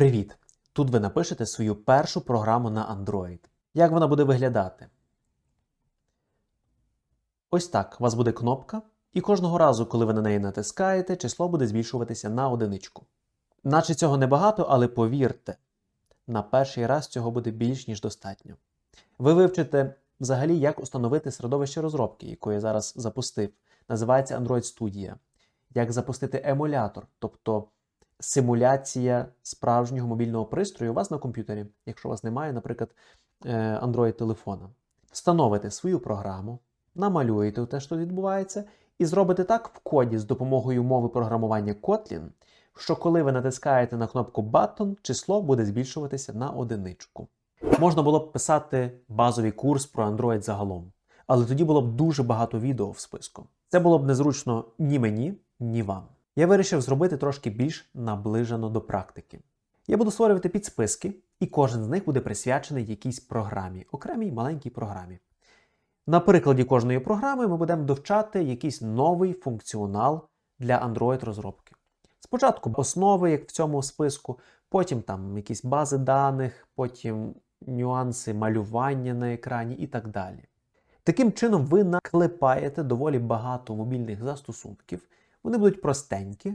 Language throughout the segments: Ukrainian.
Привіт! Тут ви напишете свою першу програму на Android. Як вона буде виглядати? Ось так. У вас буде кнопка, і кожного разу, коли ви на неї натискаєте, число буде збільшуватися на одиничку. Наче цього небагато, але повірте, на перший раз цього буде більш ніж достатньо. Ви вивчите взагалі, як установити середовище розробки, яке я зараз запустив. Називається Android Studio. Як запустити емулятор, тобто симуляція справжнього мобільного пристрою у вас на комп'ютері, якщо у вас немає, наприклад, е, Android-телефона. Встановите свою програму, намалюєте те, що відбувається, і зробите так в коді з допомогою мови програмування Kotlin, що коли ви натискаєте на кнопку Button, число буде збільшуватися на одиничку. Можна було б писати базовий курс про Android загалом, але тоді було б дуже багато відео в списку. Це було б незручно ні мені, ні вам. Я вирішив зробити трошки більш наближено до практики. Я буду створювати підсписки, і кожен з них буде присвячений якійсь програмі, окремій маленькій програмі. На прикладі кожної програми ми будемо довчати якийсь новий функціонал для Android-розробки. Спочатку основи, як в цьому списку, потім там якісь бази даних, потім нюанси малювання на екрані і так далі. Таким чином, ви наклепаєте доволі багато мобільних застосунків. Вони будуть простенькі,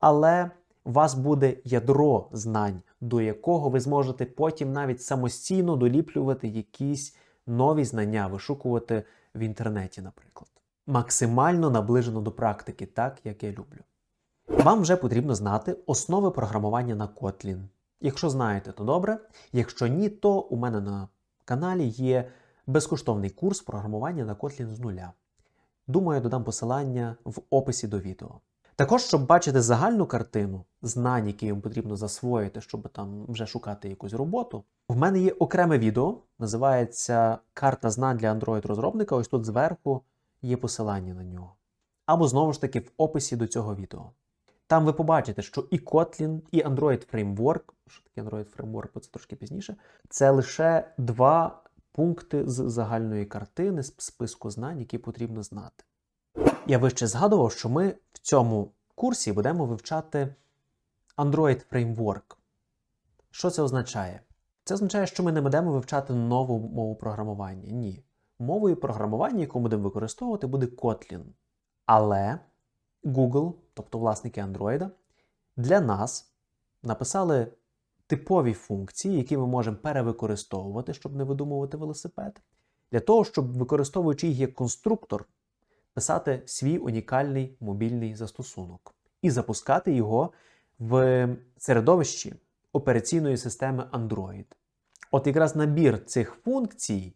але у вас буде ядро знань, до якого ви зможете потім навіть самостійно доліплювати якісь нові знання, вишукувати в інтернеті, наприклад. Максимально наближено до практики, так як я люблю. Вам вже потрібно знати основи програмування на Kotlin. Якщо знаєте, то добре. Якщо ні, то у мене на каналі є безкоштовний курс програмування на Kotlin з нуля. Думаю, додам посилання в описі до відео. Також, щоб бачити загальну картину знань, які вам потрібно засвоїти, щоб там вже шукати якусь роботу, в мене є окреме відео, називається Карта знань для Android-розробника. Ось тут зверху є посилання на нього. Або знову ж таки в описі до цього відео. Там ви побачите, що і Kotlin, і Android Framework, що таке Android Framework, це трошки пізніше, це лише два пункти з загальної картини, з списку знань, які потрібно знати. Я вище згадував, що ми в цьому курсі будемо вивчати Android Framework. Що це означає? Це означає, що ми не будемо вивчати нову мову програмування. Ні. Мовою програмування, яку будемо використовувати, буде Kotlin. Але Google, тобто власники Android, для нас написали типові функції, які ми можемо перевикористовувати, щоб не видумувати велосипед, для того, щоб використовуючи їх як конструктор, писати свій унікальний мобільний застосунок і запускати його в середовищі операційної системи Android. От якраз набір цих функцій,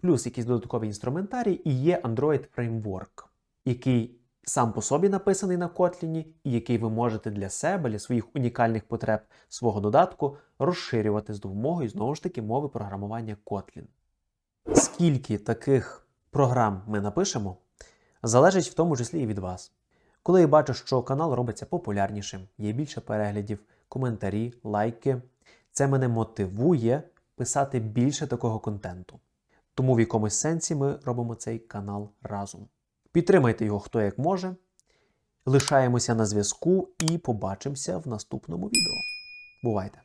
плюс якийсь додатковий інструментарій, і є Android Framework, який сам по собі написаний на Kotlin, і який ви можете для себе, для своїх унікальних потреб свого додатку розширювати з допомогою знову ж таки мови програмування Kotlin. Скільки таких програм ми напишемо, залежить в тому числі і від вас. Коли я бачу, що канал робиться популярнішим, є більше переглядів, коментарі, лайки, це мене мотивує писати більше такого контенту. Тому в якомусь сенсі ми робимо цей канал разом. Підтримайте його хто як може. Лишаємося на зв'язку і побачимося в наступному відео. Бувайте!